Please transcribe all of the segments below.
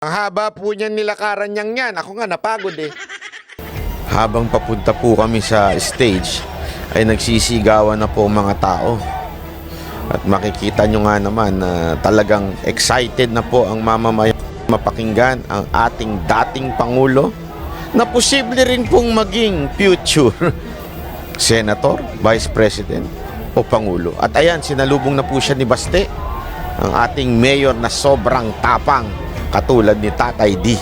Ang haba po niyan nilakaran niyang yan. Ako nga napagod eh. Habang papunta po kami sa stage, ay nagsisigawan na po mga tao. At makikita nyo nga naman na talagang excited na po ang mamamayan mapakinggan ang ating dating Pangulo na posible rin pong maging future Senator, Vice President o Pangulo. At ayan, sinalubong na po siya ni Baste, ang ating mayor na sobrang tapang katulad ni Tatay D.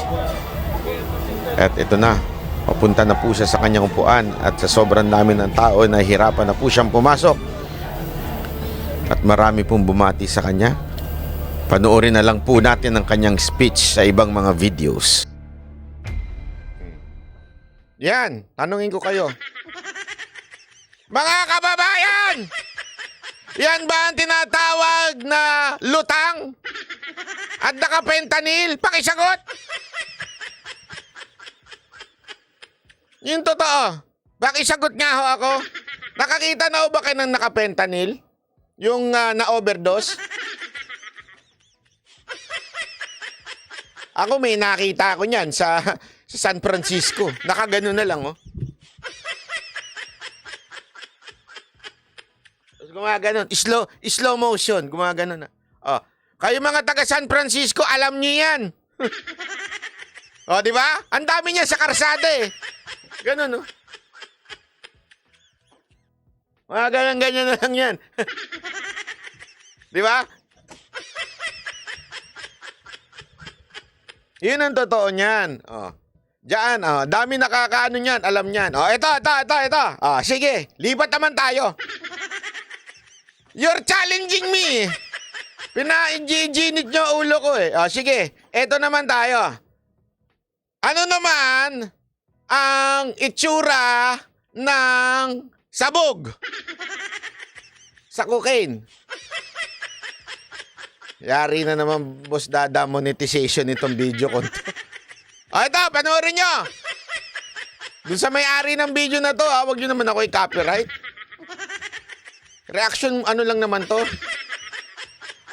At ito na, papunta na po siya sa kanyang upuan at sa sobrang dami ng tao, nahihirapan na po siyang pumasok. At marami pong bumati sa kanya. Panoorin na lang po natin ang kanyang speech sa ibang mga videos. Yan, tanungin ko kayo. Mga kababayan! Yan ba ang tinatawag na lutang? At nakapentanil? Pakisagot! Yung totoo. Pakisagot nga ho ako. Nakakita na ho ba kayo ng nakapentanil? Yung ah, na-overdose? Ako may nakita ko niyan sa, sa San Francisco. Nakagano na lang, oh. Tapos Gumaganon. Slow, slow motion. Gumaganon na. Oh. Kayo mga taga San Francisco, alam niyo yan. oh, di ba? Ang dami niya sa karsada eh. Ganun, oh. Mga ganyan-ganyan na lang yan. di ba? Yun ang totoo niyan. Oh. Diyan, oh, dami nakakaano niyan, alam niyan. Oh, ito, ito, ito, ito. Oh, sige, lipat naman tayo. You're challenging me. Pina-ginit nyo ulo ko eh. Oh, sige, ito naman tayo. Ano naman ang itsura ng sabog sa cocaine? Yari na naman, boss dada, monetization itong video ko. O ito, panoorin nyo. Dun sa may-ari ng video na to, ha, wag nyo naman ako i-copyright. Reaction, ano lang naman to.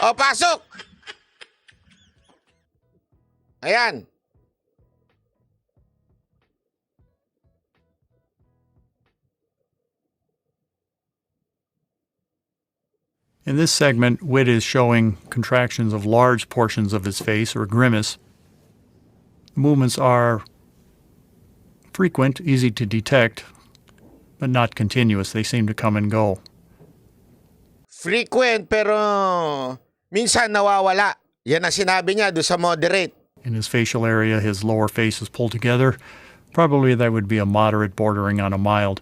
O, pasok. Ayan. In this segment, Wit is showing contractions of large portions of his face or grimace. The movements are frequent, easy to detect, but not continuous. They seem to come and go. Frequent, pero minsan nawawala. Yan ang sinabi niya doon sa moderate. In his facial area, his lower face is pulled together. Probably that would be a moderate bordering on a mild.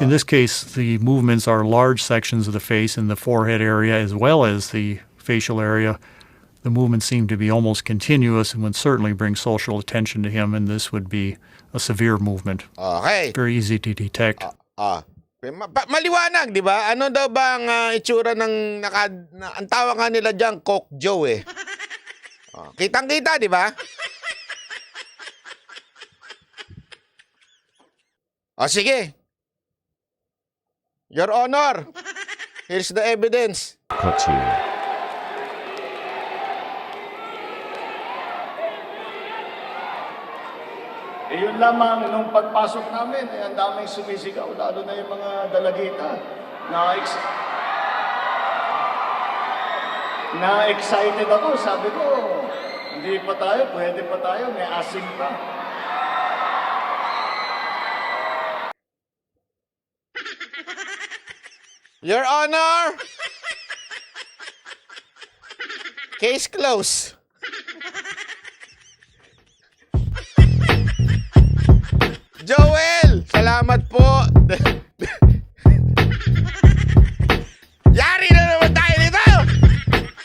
In this case, the movements are large sections of the face in the forehead area as well as the facial area. The movements seem to be almost continuous and would certainly bring social attention to him, and this would be a severe movement. Okay. Very easy to detect. Ah. Ma- pa- maliwanag, di ba? Ano daw ba ang ah, itsura ng naka, na, ang tawag nga nila diyan Coke Joe eh. Oh, kitang-kita, di ba? O sige. Your Honor, here's the evidence. Eh yun lamang, nung pagpasok namin, eh, ang daming sumisigaw, lalo na yung mga dalagita. Na, ex- na excited ako, sabi ko, hindi pa tayo, pwede pa tayo, may asim pa. Your Honor! Case closed. Joel! Salamat po! Yari na naman tayo dito!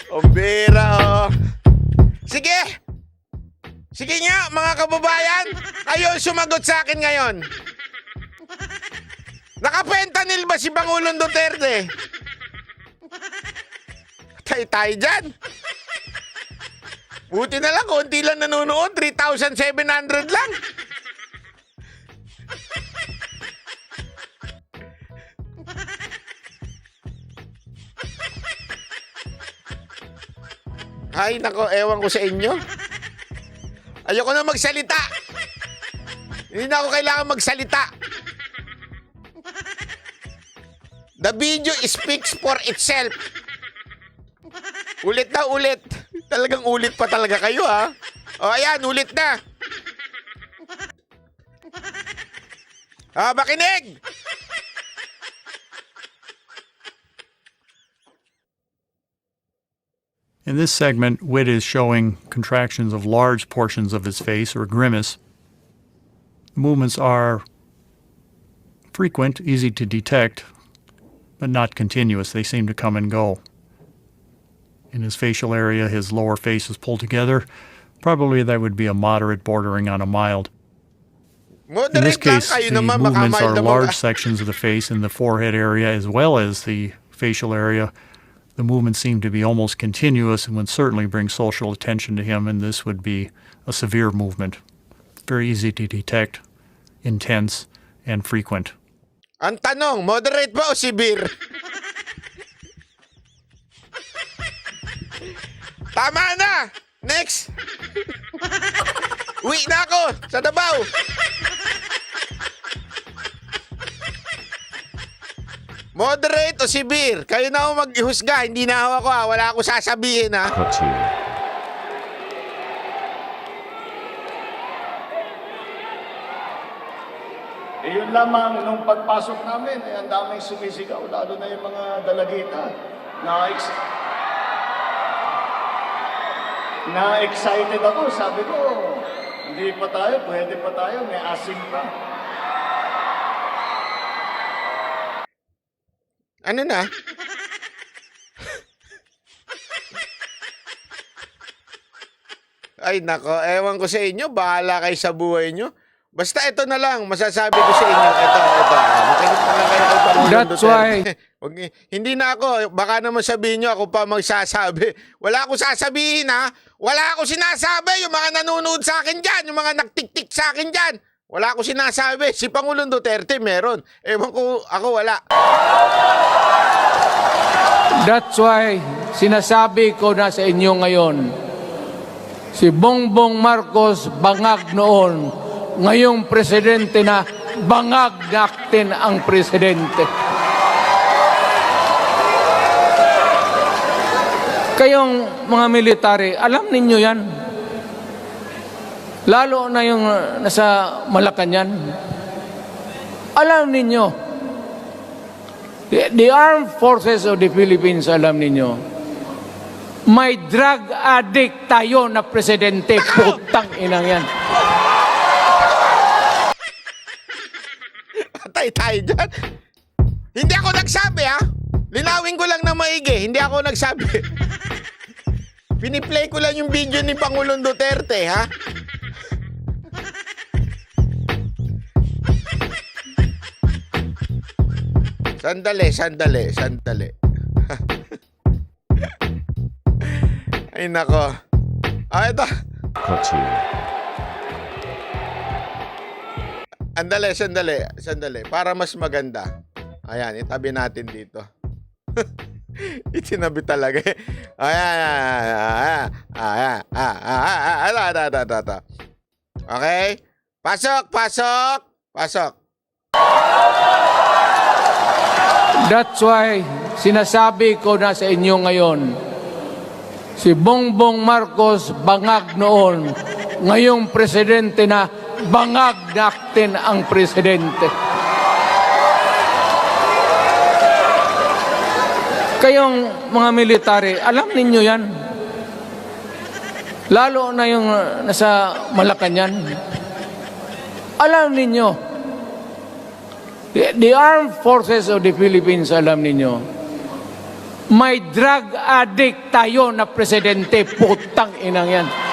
Ombira, oh. Sige! Sige nga, mga kababayan! Kayo sumagot sa akin ngayon. Nakapentanil ba si Pangulong Duterte? Tayo tayo dyan. Buti na lang, konti lang nanonood. 3,700 lang. Ay, nako, ewan ko sa inyo. Ayoko na magsalita. Hindi na ako kailangan magsalita. The video speaks for itself. Ulit na ulit. Talagang ulit pa talaga kayo ha. O ayan, ulit na. Ah, makinig! In this segment, Wit is showing contractions of large portions of his face or grimace. The movements are frequent, easy to detect, but not continuous. They seem to come and go. In his facial area, his lower face is pulled together. Probably that would be a moderate bordering on a mild. In this case, the movements are large sections of the face in the forehead area as well as the facial area. The movement seemed to be almost continuous and would certainly bring social attention to him, and this would be a severe movement. Very easy to detect, intense, and frequent. Ang tanong, moderate ba o severe? Tama na! Next! Uwi na ako sa Davao! Moderate o severe? Kayo na ako maghusga. Hindi na ako ha. Wala ako sasabihin ha. Eh yun lamang, nung pagpasok namin, eh, ang daming sumisigaw, lalo na yung mga dalagita. Na, ex- na excited ako, sabi ko, hindi pa tayo, pwede pa tayo, may asim pa. Ano na? Ay nako, ewan ko sa inyo, bahala kayo sa buhay nyo. Basta ito na lang, masasabi ko sa inyo, ito, ito. ah, Makinig na lang kayo kay Pangulong That's why- hindi na ako, baka naman sabihin nyo, ako pa magsasabi. Wala akong sasabihin ha. Wala akong sinasabi, yung mga nanonood sa akin dyan, yung mga nagtiktik sa akin dyan. Wala akong sinasabi. Si Pangulong Duterte meron. Ewan ko, ako wala. That's why sinasabi ko na sa inyo ngayon, si Bongbong Marcos bangag noon, ngayong presidente na bangag natin ang presidente. Kayong mga military, alam ninyo yan. Lalo na yung uh, nasa Malacanang. Alam ninyo, The, the armed forces of the Philippines, alam ninyo, may drug addict tayo na presidente. Putang inang yan. Patay tayo dyan. Hindi ako nagsabi ha. Linawin ko lang na maigi. Hindi ako nagsabi. Piniplay ko lang yung video ni Pangulong Duterte ha. Sandali, sandali, sandali. Ay nako. Ah, ito. Andali, sandali, sandali. Para mas maganda. Ayan, itabi natin dito. Itinabi talaga eh. Ayan, ayan, ayan, ayan, ayan, ayan, ayan, ayan. Okay? Pasok, pasok, pasok. That's why sinasabi ko na sa inyo ngayon, si Bongbong Marcos bangag noon, ngayong presidente na bangag natin ang presidente. Kayong mga military, alam ninyo yan. Lalo na yung nasa Malacanang. Alam ninyo, the armed forces of the Philippines, alam ninyo, may drug addict tayo na presidente. Putang inang yan.